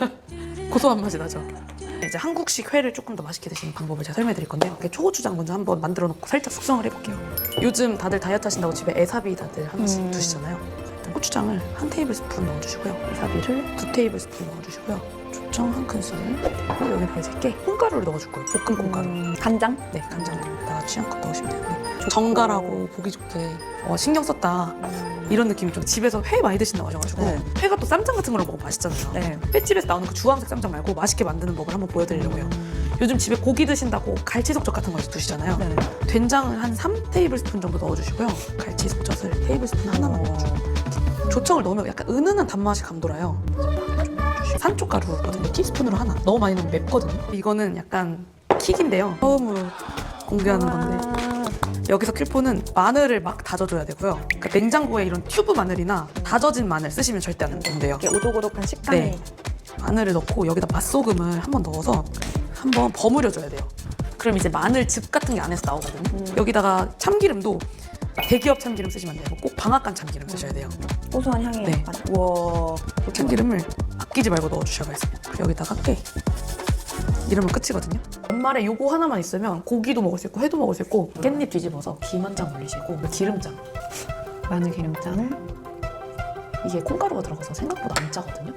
고소한 맛이 나죠. 이제 한국식 회를 조금 더 맛있게 드시는 방법을 제가 설명해 드릴 건데요. 이렇게 초고추장 먼저 한번 만들어 놓고 살짝 숙성을 해볼게요. 요즘 다들 다이어트 하신다고 집에 에사비 다들 하나씩 음. 두시잖아요. 일단 고추장을 한 테이블 스푼 넣어주시고요. 에사비를 두 테이블 스푼 넣어주시고요. 조청 한 큰술 그리고 여기다가 이제 깨 콩가루를 넣어줄 거예요. 볶음 콩가루. 음, 간장? 네, 간장에다가 취향껏 넣으시면 되는데 정갈하고 보기 좋게 어, 신경 썼다 이런 느낌이 좀 집에서 회 많이 드신다고 하셔가지고 네. 회가 또 쌈장 같은 걸로 먹으면 맛있잖아요. 네. 횟집에서 나오는 그 주황색 쌈장 말고 맛있게 만드는 법을 한번 보여드리려고 해요. 요즘 집에 고기 드신다고 갈치속젓 같은 거 두시잖아요. 네. 된장을 한 3테이블스푼 정도 넣어주시고요. 갈치속젓을 테이블스푼 하나만 넣어주고 조청을 넣으면 약간 은은한 단맛이 감돌아요. 산초가루거든요. 티스푼으로 하나. 너무 많이 넣으면 맵거든요. 이거는 약간 킥인데요. 처음으로 공개하는 건데 아, 여기서 킬포는 마늘을 막 다져줘야 되고요. 그러니까 냉장고에 이런 튜브 마늘이나 다져진 마늘 쓰시면 절대 안 된대요. 이렇게 오독오독한 식감이. 네. 마늘을 넣고 여기다 맛소금을 한번 넣어서 한번 버무려줘야 돼요. 그럼 이제 마늘즙 같은 게 안에서 나오거든요. 음. 여기다가 참기름도 대기업 참기름 쓰시면 안 되고 꼭 방앗간 참기름 쓰셔야 돼요. 고소한 향이 네. 약간. 우와. 참기름을 아끼지 말고 넣어주셔야겠습니다. 여기다가 깨. 이러면 끝이거든요. 연말에 요거 하나만 있으면 고기도 먹을 수 있고 회도 먹을 수 있고 깻잎 뒤집어서 김 한 장 올리시고 그 기름장. 마늘 기름장. 이게 콩가루가 들어가서 생각보다 안 짜거든요.